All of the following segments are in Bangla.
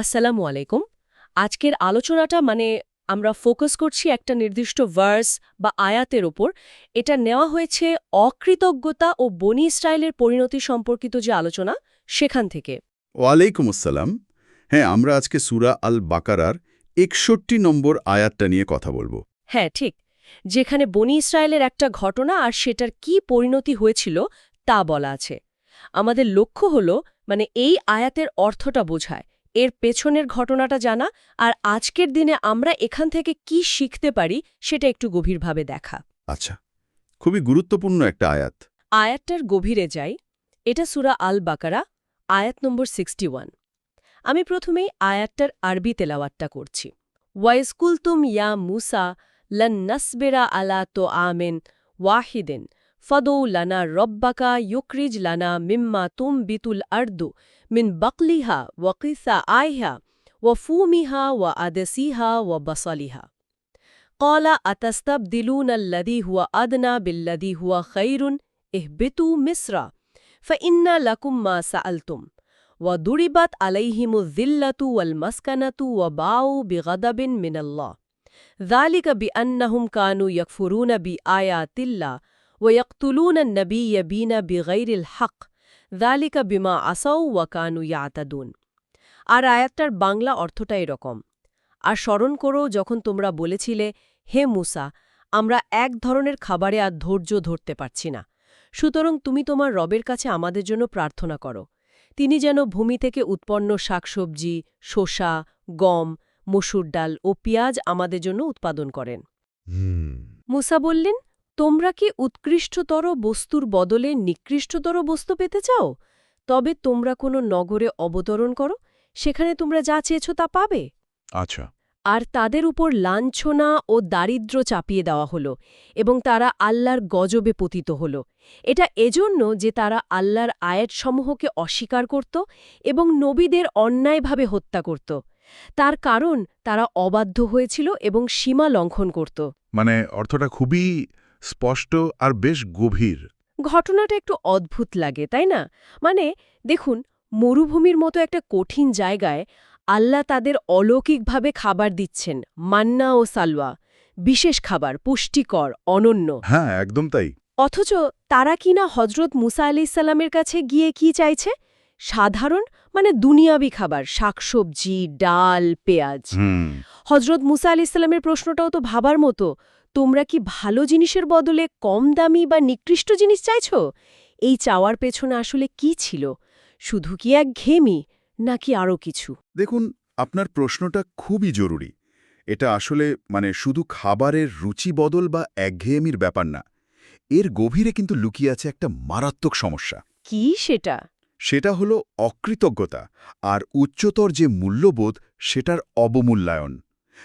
আসসালামু আলাইকুম। আজকের আলোচনাটা মানে আমরা ফোকাস করছি একটা নির্দিষ্ট ভার্স বা আয়াতের ওপর। এটা নেওয়া হয়েছে অকৃতজ্ঞতা ও বনি স্টাইলের পরিণতি সম্পর্কিত যে আলোচনা সেখান থেকে। ওয়ালাইকুম আসসালাম। হ্যাঁ আমরা আজকে সুরা আল বাকারার একষট্টি নম্বর আয়াতটা নিয়ে কথা বলব। হ্যাঁ ঠিক। যেখানে বনি ইসরায়েলের একটা ঘটনা আর সেটার কি পরিণতি হয়েছিল তা বলা আছে। আমাদের লক্ষ্য হলো মানে এই আয়াতের অর্থটা বোঝায়। এর পেছনের ঘটনাটা জানা আর আজকের দিনে আমরা এখান থেকে কি শিখতে পারি সেটা একটু গভীরভাবে দেখা। আচ্ছা খুবই গুরুত্বপূর্ণ একটা আয়াত। আয়াতটার গভীরে যাই। এটা সুরা আল বাকারা আয়াত নম্বর সিক্সটি আমি প্রথমেই আয়াতটার আরবি তেলাওয়াতটা করছি। ওয়াইস্কুল তুম ইয়া মুসা লন নসবেরা আলা তো আমেন ওয়াহিদেন। فضو لنا ربك يخرج لنا مما تنبت الأرض من بقلها وقثائها وفومها وعدسها وبصلها. قال أتستبدلون الذي هو أدنى بالذي هو خير؟ اهبطوا مصر فإن لكم ما سألتم. وضربت عليهم الذلة والمسكنة وباعوا بغضب من الله. ذلك بأنهم كانوا يكفرون بآيات الله ويقتلون النبيين بغير الحق ذلك بما عصوا وكانوا يعتدون আর আয়াতটার বাংলা অর্থটা এরকম আর স্মরণ করো যখন তোমরা বলেছিলে হে মুসা আমরা এক ধরনের খাবারে আর ধৈর্য ধরতে পারছি না সুতরাং তুমি তোমার রবের কাছে আমাদের জন্য প্রার্থনা করো তিনি যেন ভূমি থেকে উৎপন্ন শাকসবজি শসা গম মসুর ডাল ও পেঁয়াজ আমাদের জন্য উৎপাদন করেন মুসা বললেন তোমরা কি উৎকৃষ্টতর বস্তুর বদলে নিকৃষ্টতর বস্তু পেতে চাও? তবে তোমরা কোনো নগরে অবতরণ করো সেখানে তোমরা যা চেয়েছ তা পাবে। আচ্ছা। আর তাদের উপর লাঞ্ছনা ও দারিদ্র্য চাপিয়ে দেওয়া হলো এবং তারা আল্লাহর গজবে পতিত হল। এটা এজন্য যে তারা আল্লাহর আয়াতসমূহকে অস্বীকার করত এবং নবীদের অন্যায়ভাবে হত্যা করত। তার কারণ তারা অবাধ্য হয়েছিল এবং সীমা লঙ্ঘন করত। মানে অর্থটা খুবই স্পষ্ট আর বেশ গভীর। ঘটনাটা একটু অদ্ভুত লাগে তাই না? মানে দেখুন মরুভূমির মতো একটা কঠিন জায়গায় আল্লাহ তাদের অলৌকিকভাবে খাবার দিচ্ছেন মান্না ও সালওয়া। বিশেষ খাবার পুষ্টিকর অনন্য। হ্যাঁ একদম তাই। অথচ তারা কিনা হজরত মুসা আলাইসাল্লামের কাছে গিয়ে কি চাইছে? সাধারণ মানে দুনিয়াবি খাবার শাকসবজি ডাল পেঁয়াজ। হজরত মুসা আলাইসাল্লামের প্রশ্নটাও তো ভাবার মতো। তোমরা কি ভালো জিনিসের বদলে কম দামি বা নিকৃষ্ট জিনিস চাইছ? এই চাওয়ার পেছনে আসলে কি ছিল? শুধু কি এক ঘেমি নাকি আরও কিছু? দেখুন আপনার প্রশ্নটা খুবই জরুরি। এটা আসলে মানে শুধু খাবারের রুচি বদল বা একঘেয়েমির ব্যাপার না এর গভীরে কিন্তু লুকিয়ে আছে একটা মারাত্মক সমস্যা। কি সেটা? সেটা হলো অকৃতজ্ঞতা আর উচ্চতর যে মূল্যবোধ সেটার অবমূল্যায়ন।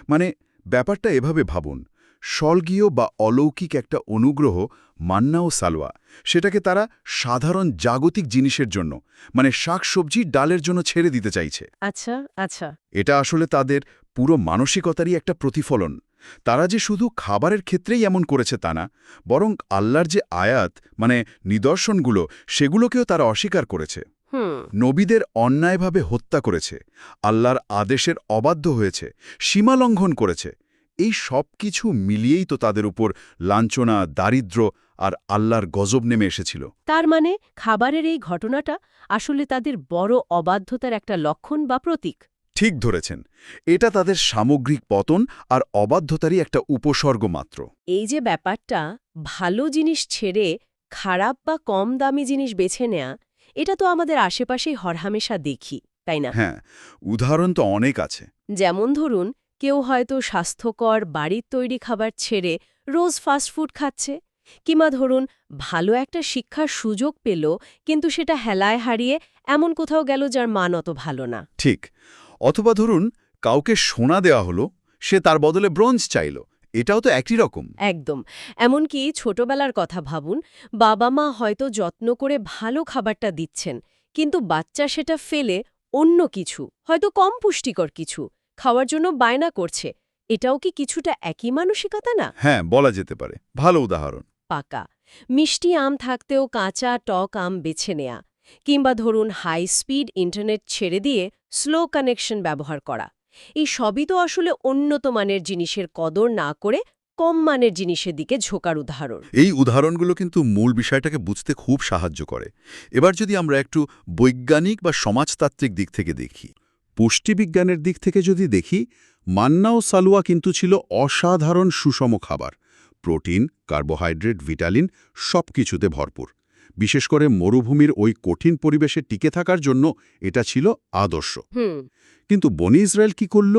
মানে ব্যাপারটা এভাবে ভাবুন স্বর্গীয় বা অলৌকিক একটা অনুগ্রহ মান্না ও সালোয়া। সেটাকে তারা সাধারণ জাগতিক জিনিসের জন্য মানে শাকসবজি ডালের জন্য ছেড়ে দিতে চাইছে। আচ্ছা আচ্ছা। এটা আসলে তাদের পুরো মানসিকতারই একটা প্রতিফলন। তারা যে শুধু খাবারের ক্ষেত্রেই এমন করেছে তা না বরং আল্লাহর যে আয়াত মানে নিদর্শনগুলো সেগুলোকেও তারা অস্বীকার করেছে। নবীদের অন্যায়ভাবে হত্যা করেছে আল্লাহর আদেশের অবাধ্য হয়েছে সীমালঙ্ঘন করেছে এই সব কিছু মিলিয়েই তো তাদের উপর লাঞ্ছনা দারিদ্র্য আর আল্লাহর গজব নেমে এসেছিল। তার মানে খাবারের এই ঘটনাটা আসলে তাদের বড় অবাধ্যতার একটা লক্ষণ বা প্রতীক। ঠিক ধরেছেন। এটা তাদের সামগ্রিক পতন আর অবাধ্যতারই একটা উপসর্গ মাত্র এই যে ব্যাপারটা ভালো জিনিস ছেড়ে খারাপ বা কম দামি জিনিস বেছে নেয়া এটা তো আমাদের আশেপাশেই হরহামেশা দেখি তাই না? হ্যাঁ উদাহরণ তো অনেক আছে। যেমন ধরুন কেউ হয়তো স্বাস্থ্যকর বাড়ির তৈরি খাবার ছেড়ে রোজ ফাস্টফুড খাচ্ছে। কিংবা ধরুন ভালো একটা শিক্ষার সুযোগ পেল কিন্তু সেটা হেলায় হারিয়ে এমন কোথাও গেল যার মান অত ভালো না। ঠিক। অথবা ধরুন কাউকে সোনা দেওয়া হলো সে তার বদলে ব্রোঞ্জ চাইল এটাও তো একই রকম। একদম। এমনকি ছোটবেলার কথা ভাবুন বাবা মা হয়তো যত্ন করে ভালো খাবারটা দিচ্ছেন কিন্তু বাচ্চা সেটা ফেলে অন্য কিছু হয়তো কম পুষ্টিকর কিছু। খাওয়ার জন্য বায়না করছে। এটাও কি কিছুটা একই মানসিকতা না? হ্যাঁ বলা যেতে পারে। ভালো উদাহরণ। পাকা। মিষ্টি আম থাকতেও কাঁচা টক আম বেছে নেয়া। কিংবা ধরুন হাই স্পিড ইন্টারনেট ছেড়ে দিয়ে স্লো কানেকশন ব্যবহার করা। এই সবই তো আসলে উন্নত মানের জিনিসের কদর না করে কম মানের জিনিসের দিকে ঝোকার উদাহরণ। এই উদাহরণগুলো কিন্তু মূল বিষয়টাকে বুঝতে খুব সাহায্য করে। এবার যদি আমরা একটু বৈজ্ঞানিক বা সমাজতাত্ত্বিক দিক থেকে দেখি পুষ্টিবিজ্ঞানের দিক থেকে যদি দেখি মান্না ও সালুয়া কিন্তু ছিল অসাধারণ সুষম খাবার। প্রোটিন কার্বোহাইড্রেট ভিটালিন সব কিছুতে ভরপুর। বিশেষ করে মরুভূমির ওই কঠিন পরিবেশে টিকে থাকার জন্য এটা ছিল আদর্শ। কিন্তু বনি ইসরায়েল কি করল?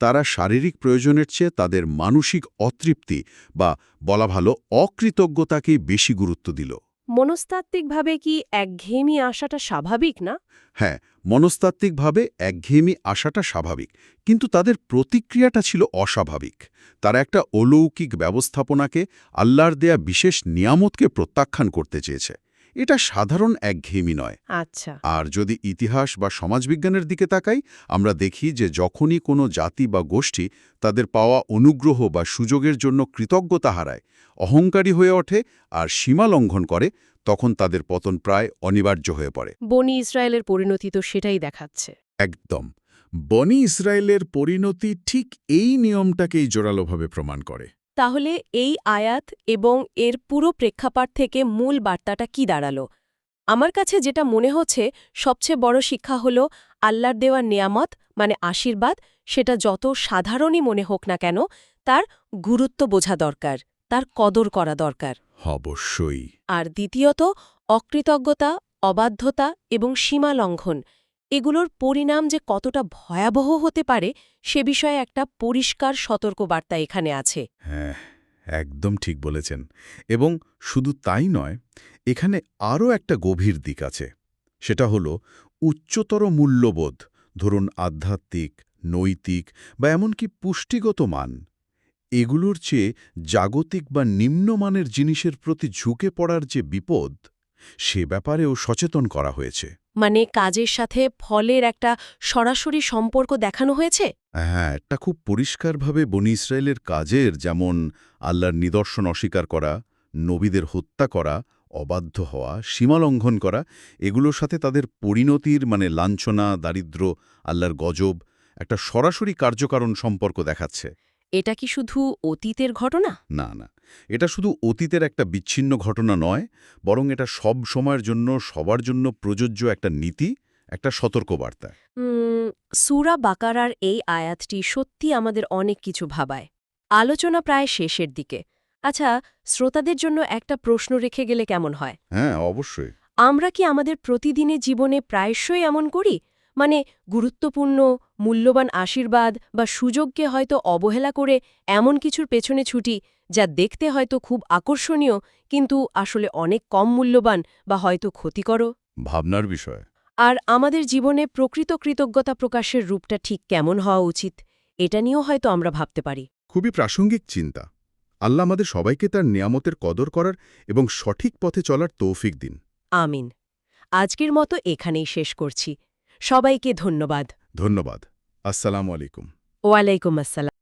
তারা শারীরিক প্রয়োজনের চেয়ে তাদের মানসিক অতৃপ্তি বা বলা ভালো অকৃতজ্ঞতাকেই বেশি গুরুত্ব দিল। মনস্তাত্ত্বিকভাবে কি একঘেয়েমি আসাটা স্বাভাবিক না? হ্যাঁ মনস্তাত্ত্বিকভাবে একঘেয়েমি আসাটা স্বাভাবিক, কিন্তু তাদের প্রতিক্রিয়াটা ছিল অস্বাভাবিক। তারা একটা অলৌকিক ব্যবস্থাপনাকে আল্লাহর দেয়া বিশেষ নিয়ামতকে প্রত্যাখ্যান করতে চেয়েছে। এটা সাধারণ একঘেয়েমি নয়। আচ্ছা। আর যদি ইতিহাস বা সমাজবিজ্ঞানের দিকে তাকাই আমরা দেখি যে যখনই কোনো জাতি বা গোষ্ঠী তাদের পাওয়া অনুগ্রহ বা সুযোগের জন্য কৃতজ্ঞতা হারায় অহংকারী হয়ে ওঠে আর সীমা লঙ্ঘন করে তখন তাদের পতন প্রায় অনিবার্য হয়ে পড়ে। বনি ইসরায়েলের পরিণতি তো সেটাই দেখাচ্ছে। একদম। বনি ইসরায়েলের পরিণতি ঠিক এই নিয়মটাকেই জোরালোভাবে প্রমাণ করে। তাহলে এই আয়াত এবং এর পুরো প্রেক্ষাপট থেকে মূল বার্তাটা কি দাঁড়াল? আমার কাছে যেটা মনে হচ্ছে সবচেয়ে বড় শিক্ষা হল আল্লাহর দেওয়া নেয়ামত মানে আশীর্বাদ সেটা যত সাধারণই মনে হোক না কেন তার গুরুত্ব বোঝা দরকার তার কদর করা দরকার। অবশ্যই। আর দ্বিতীয়ত অকৃতজ্ঞতা অবাধ্যতা এবং সীমা লঙ্ঘন এগুলোর পরিণাম যে কতটা ভয়াবহ হতে পারে সে বিষয়ে একটা পরিষ্কার সতর্কবার্তা এখানে আছে। হ্যাঁ একদম ঠিক বলেছেন। এবং শুধু তাই নয়, এখানে আরও একটা গভীর দিক আছে। সেটা হল উচ্চতর মূল্যবোধ, ধরুন আধ্যাত্মিক, নৈতিক বা এমনকি পুষ্টিগত মান। এগুলোর চেয়ে জাগতিক বা নিম্নমানের জিনিসের প্রতি ঝুঁকে পড়ার যে বিপদ, সে ব্যাপারেও সচেতন করা হয়েছে। মানে কাজের সাথে ফলের একটা সরাসরি সম্পর্ক দেখানো হয়েছে? হ্যাঁ এটা খুব পরিষ্কারভাবে বনি ইসরায়েলের কাজের যেমন আল্লাহর নিদর্শন অস্বীকার করা, নবীদের হত্যা করা, অবাধ্য হওয়া সীমালঙ্ঘন করা, এগুলোর সাথে তাদের পরিণতির মানে লাঞ্ছনা দারিদ্র্য আল্লাহর গজব, একটা সরাসরি কার্যকারণ সম্পর্ক দেখাচ্ছে। এটা কি শুধু অতীতের ঘটনা? না না। এটা শুধু অতীতের একটা বিচ্ছিন্ন ঘটনা নয় বরং এটা সব সময়ের জন্য সবার জন্য প্রযোজ্য একটা নীতি একটা সতর্কবার্তা। সুরা বাকারার এই আয়াতটি সত্যি আমাদের অনেক কিছু ভাবায়। আলোচনা প্রায় শেষের দিকে। আচ্ছা শ্রোতাদের জন্য একটা প্রশ্ন রেখে গেলে কেমন হয়? হ্যাঁ অবশ্যই। আমরা কি আমাদের প্রতিদিনের জীবনে প্রায়শই এমন করি? মানে গুরুত্বপূর্ণ মূল্যবান আশীর্বাদ বা সুযোগকে হয়তো অবহেলা করে এমন কিছুর পেছনে ছুটি যা দেখতে হয়তো খুব আকর্ষণীয় কিন্তু আসলে অনেক কম মূল্যবান বা হয়তো ক্ষতিকরও। ভাবনার বিষয়। আর আমাদের জীবনে প্রকৃত কৃতজ্ঞতা প্রকাশের রূপটা ঠিক কেমন হওয়া উচিত এটা নিয়েও হয়তো আমরা ভাবতে পারি। খুবই প্রাসঙ্গিক চিন্তা। আল্লাহ আমাদের সবাইকে তার নিয়ামতের কদর করার এবং সঠিক পথে চলার তৌফিক দিন। আমিন। আজকের মতো এখানেই শেষ করছি। সবাইকে ধন্যবাদ। ধন্যবাদ। আসসালামু আলাইকুম। ওয়ালাইকুম আসসালাম।